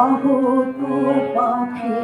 আহত পাখি